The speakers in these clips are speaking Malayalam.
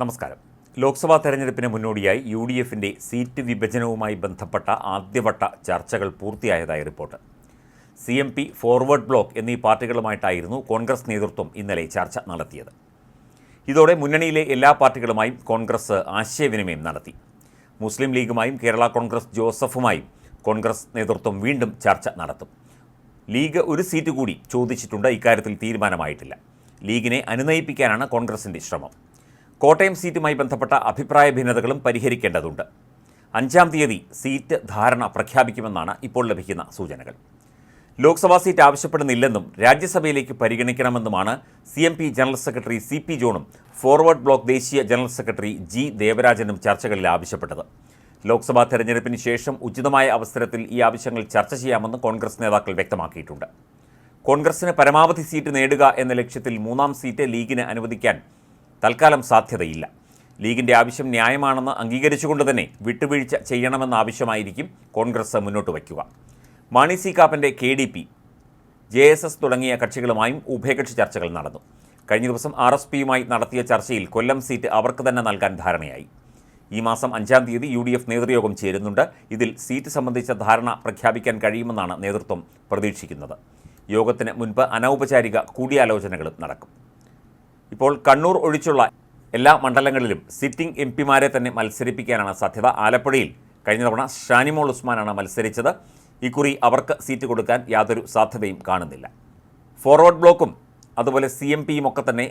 നമസ്കാരം. ലോക്സഭാ തെരഞ്ഞെടുപ്പിന് മുന്നോടിയായി യു ഡി എഫിന്റെ സീറ്റ് വിഭജനവുമായി ബന്ധപ്പെട്ട ആദ്യവട്ട ചർച്ചകൾ പൂർത്തിയായതായി report. C M P forward block എന്നീ പാർട്ടികളുമായിട്ടായിരുന്നു കോൺഗ്രസ് നേതൃത്വം ഇന്നലെ ചർച്ച നടത്തിയത്. ഇതോടെ മുന്നണിയിലെ എല്ലാ പാർട്ടികളുമായും കോൺഗ്രസ് ആശയവിനിമയം നടത്തി. മുസ്ലിം ലീഗുമായും കേരള കോൺഗ്രസ് ജോസഫുമായും കോൺഗ്രസ് നേതൃത്വം വീണ്ടും ചർച്ച നടത്തും. ലീഗ് ഒരു സീറ്റ് കൂടി ചോദിച്ചിട്ടുണ്ട് ഇക്കാര്യത്തിൽ തീരുമാനമായിട്ടില്ല. ലീഗിനെ അനുനയിപ്പിക്കാനാണ് കോൺഗ്രസിന്റെ ശ്രമം. കോട്ടയം സീറ്റുമായി ബന്ധപ്പെട്ട അഭിപ്രായ ഭിന്നതകളും പരിഹരിക്കേണ്ടതുണ്ട്. അഞ്ചാം തീയതി സീറ്റ് ധാരണ പ്രഖ്യാപിക്കുമെന്നാണ് ഇപ്പോൾ ലഭിക്കുന്ന സൂചനകൾ. ലോക്സഭാ സീറ്റ് ആവശ്യപ്പെടുന്നില്ലെന്നും രാജ്യസഭയിലേക്ക് പരിഗണിക്കണമെന്നുമാണ് C M P general secretary C P ജോണും forward block ദേശീയ ജനറൽ സെക്രട്ടറി ജി ദേവരാജനും ചർച്ചകളിൽ ആവശ്യപ്പെട്ടത്. ലോക്സഭാ തെരഞ്ഞെടുപ്പിന് ശേഷം ഉചിതമായ അവസരത്തിൽ ഈ ആവശ്യങ്ങൾ ചർച്ച ചെയ്യാമെന്ന് കോൺഗ്രസ് നേതാക്കൾ വ്യക്തമാക്കിയിട്ടുണ്ട്. കോൺഗ്രസിന് പരമാവധി സീറ്റ് നേടുക എന്ന ലക്ഷ്യത്തിൽ മൂന്നാം സീറ്റ് ലീഗിന് അനുവദിക്കാൻ തൽക്കാലം സാധ്യതയില്ല. ലീഗിന്റെ ആവശ്യം ന്യായമാണെന്ന് അംഗീകരിച്ചുകൊണ്ട് തന്നെ വിട്ടുവീഴ്ച ചെയ്യണമെന്ന ആവശ്യമായിരിക്കും കോൺഗ്രസ് മുന്നോട്ട് വയ്ക്കുക. Mani C കാപ്പന്റെ K D P J S S തുടങ്ങിയ കക്ഷികളുമായും ഉഭയകക്ഷി ചർച്ചകൾ നടന്നു. കഴിഞ്ഞ ദിവസം ആർ എസ് പിയുമായി നടത്തിയ ചർച്ചയിൽ കൊല്ലം സീറ്റ് അവർക്ക് തന്നെ നൽകാൻ ധാരണയായി. ഈ മാസം അഞ്ചാം തീയതി യു ഡി എഫ് നേതൃയോഗം ചേരുന്നുണ്ട്. ഇതിൽ സീറ്റ് സംബന്ധിച്ച ധാരണ പ്രഖ്യാപിക്കാൻ കഴിയുമെന്നാണ് നേതൃത്വം പ്രതീക്ഷിക്കുന്നത്. യോഗത്തിന് മുൻപ് അനൗപചാരിക കൂടിയാലോചനകളും നടക്കും. ഇപ്പോൾ കണ്ണൂർ ഒഴിച്ചുള്ള എല്ലാ മണ്ഡലങ്ങളിലും സിറ്റിംഗ് എം പിമാരെ തന്നെ മത്സരിപ്പിക്കാനാണ് സാധ്യത. ആലപ്പുഴയിൽ കഴിഞ്ഞ തവണ ഷാനിമോൾ ഉസ്മാനാണ് മത്സരിച്ചത്. ഇക്കുറി അവർക്ക് സീറ്റ് കൊടുക്കാൻ യാതൊരു സാധ്യതയും കാണുന്നില്ല. ഫോർവേഡ് ബ്ലോക്കും അതുപോലെ സി എം പിയും ഒക്കെ തന്നെ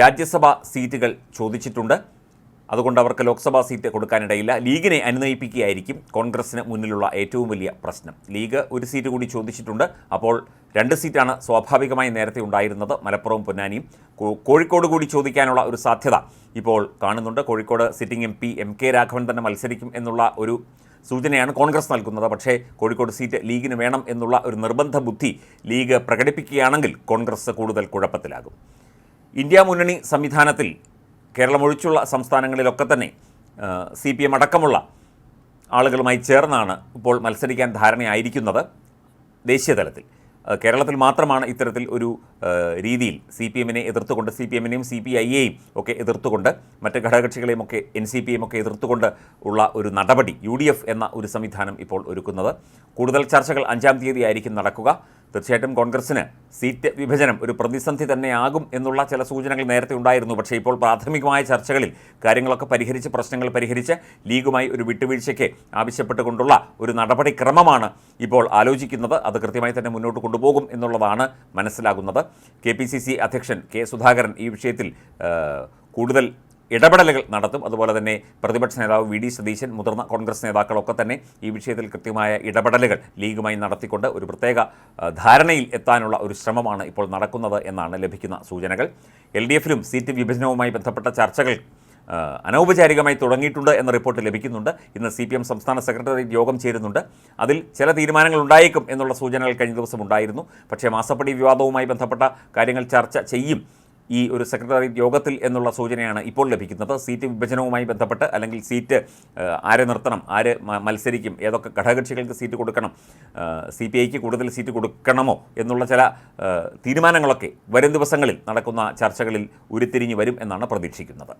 രാജ്യസഭാ സീറ്റുകൾ ചോദിച്ചിട്ടുണ്ട്. അതുകൊണ്ട് അവർക്ക് ലോക്സഭാ സീറ്റ് കൊടുക്കാനിടയില്ല. ലീഗിനെ അനുനയിപ്പിക്കുകയായിരിക്കും കോൺഗ്രസിന് മുന്നിലുള്ള ഏറ്റവും വലിയ പ്രശ്നം. ലീഗ് ഒരു സീറ്റ് കൂടി ചോദിച്ചിട്ടുണ്ട്. അപ്പോൾ രണ്ട് സീറ്റാണ് സ്വാഭാവികമായി നേരത്തെ ഉണ്ടായിരുന്നത്. മലപ്പുറവും പൊന്നാനിയും. കോഴിക്കോട് കൂടി ചോദിക്കാനുള്ള ഒരു സാധ്യത ഇപ്പോൾ കാണുന്നുണ്ട്. Kozhikode sitting M P M K Raghavan തന്നെ മത്സരിക്കും എന്നുള്ള ഒരു സൂചനയാണ് കോൺഗ്രസ് നൽകുന്നത്. പക്ഷേ കോഴിക്കോട് സീറ്റ് ലീഗിന് വേണം എന്നുള്ള ഒരു നിർബന്ധ ബുദ്ധി ലീഗ് പ്രകടിപ്പിക്കുകയാണെങ്കിൽ കോൺഗ്രസ് കൂടുതൽ കുഴപ്പത്തിലാകും. ഇന്ത്യ മുന്നണി സംവിധാനത്തിൽ കേരളം ഒഴിച്ചുള്ള സംസ്ഥാനങ്ങളിലൊക്കെ തന്നെ സി പി എം അടക്കമുള്ള ആളുകളുമായി ചേർന്നാണ് ഇപ്പോൾ മത്സരിക്കാൻ ധാരണയായിരിക്കുന്നത് ദേശീയ തലത്തിൽ. കേരളത്തിൽ മാത്രമാണ് ഇത്തരത്തിൽ ഒരു രീതിയിൽ സി പി എമ്മിനെ എതിർത്തുകൊണ്ട് സി പി എമ്മിനെയും സി പി ഐയെയും ഒക്കെ എതിർത്തുകൊണ്ട് മറ്റ് ഘടകകക്ഷികളെയും ഒക്കെ എൻ സി പിയെയും ഒക്കെ എതിർത്തുകൊണ്ട് ഉള്ള ഒരു നടപടി യു ഡി എഫ് എന്ന ഒരു സംവിധാനം ഇപ്പോൾ ഒരുക്കുന്നത്. കൂടുതൽ ചർച്ചകൾ അഞ്ചാം തീയതി ആയിരിക്കും നടക്കുക. തീർച്ചയായിട്ടും കോൺഗ്രസിന് സീറ്റ് വിഭജനം ഒരു പ്രതിസന്ധി തന്നെയാകും എന്നുള്ള ചില സൂചനകൾ നേരത്തെ ഉണ്ടായിരുന്നു. പക്ഷേ ഇപ്പോൾ പ്രാഥമികമായ ചർച്ചകളിൽ കാര്യങ്ങളൊക്കെ പരിഹരിച്ച് പ്രശ്നങ്ങൾ പരിഹരിച്ച് ലീഗുമായി ഒരു വിട്ടുവീഴ്ചയ്ക്ക് ആവശ്യപ്പെട്ടുകൊണ്ടുള്ള ഒരു നടപടിക്രമമാണ് ഇപ്പോൾ ആലോചിക്കുന്നത്. അത് കൃത്യമായി തന്നെ മുന്നോട്ട് കൊണ്ടുപോകും എന്നുള്ളതാണ് മനസ്സിലാകുന്നത്. കെ അധ്യക്ഷൻ കെ സുധാകരൻ ഈ വിഷയത്തിൽ കൂടുതൽ ഇടപെടലുകൾ നടത്തും. അതുപോലെ തന്നെ പ്രതിപക്ഷ നേതാവ് വി ഡി സതീശൻ മുതിർന്ന കോൺഗ്രസ് നേതാക്കളൊക്കെ തന്നെ ഈ വിഷയത്തിൽ കൃത്യമായ ഇടപെടലുകൾ ലീഗുമായി നടത്തിക്കൊണ്ട് ഒരു പ്രത്യേക ധാരണയിൽ എത്താനുള്ള ഒരു ശ്രമമാണ് ഇപ്പോൾ നടക്കുന്നത് എന്നാണ് ലഭിക്കുന്ന സൂചനകൾ. എൽ ഡി എഫിലും സീറ്റ് വിഭജനവുമായി ബന്ധപ്പെട്ട ചർച്ചകൾ അനൗപചാരികമായി തുടങ്ങിയിട്ടുണ്ട് എന്ന റിപ്പോർട്ട് ലഭിക്കുന്നുണ്ട്. ഇന്ന് സി പി എം സംസ്ഥാന സെക്രട്ടേറിയറ്റ് യോഗം ചേരുന്നുണ്ട്. അതിൽ ചില തീരുമാനങ്ങൾ ഉണ്ടായേക്കും എന്നുള്ള സൂചനകൾ കഴിഞ്ഞ ദിവസം ഉണ്ടായിരുന്നു. പക്ഷേ മാസപ്പടി വിവാദവുമായി ബന്ധപ്പെട്ട കാര്യങ്ങൾ ചർച്ച ചെയ്യും ഈ ഒരു സെക്രട്ടേറിയറ്റ് യോഗത്തിൽ എന്നുള്ള സൂചനയാണ് ഇപ്പോൾ ലഭിക്കുന്നത്. സീറ്റ് വിഭജനവുമായി ബന്ധപ്പെട്ട് അല്ലെങ്കിൽ സീറ്റ് ആരെ നിർത്തണം ആര് മത്സരിക്കും ഏതൊക്കെ ഘടകകക്ഷികൾക്ക് സീറ്റ് കൊടുക്കണം സി പി ഐക്ക് കൂടുതൽ സീറ്റ് കൊടുക്കണമോ എന്നുള്ള ചില തീരുമാനങ്ങളൊക്കെ വരും ദിവസങ്ങളിൽ നടക്കുന്ന ചർച്ചകളിൽ ഉരുത്തിരിഞ്ഞ് വരും എന്നാണ് പ്രതീക്ഷിക്കുന്നത്.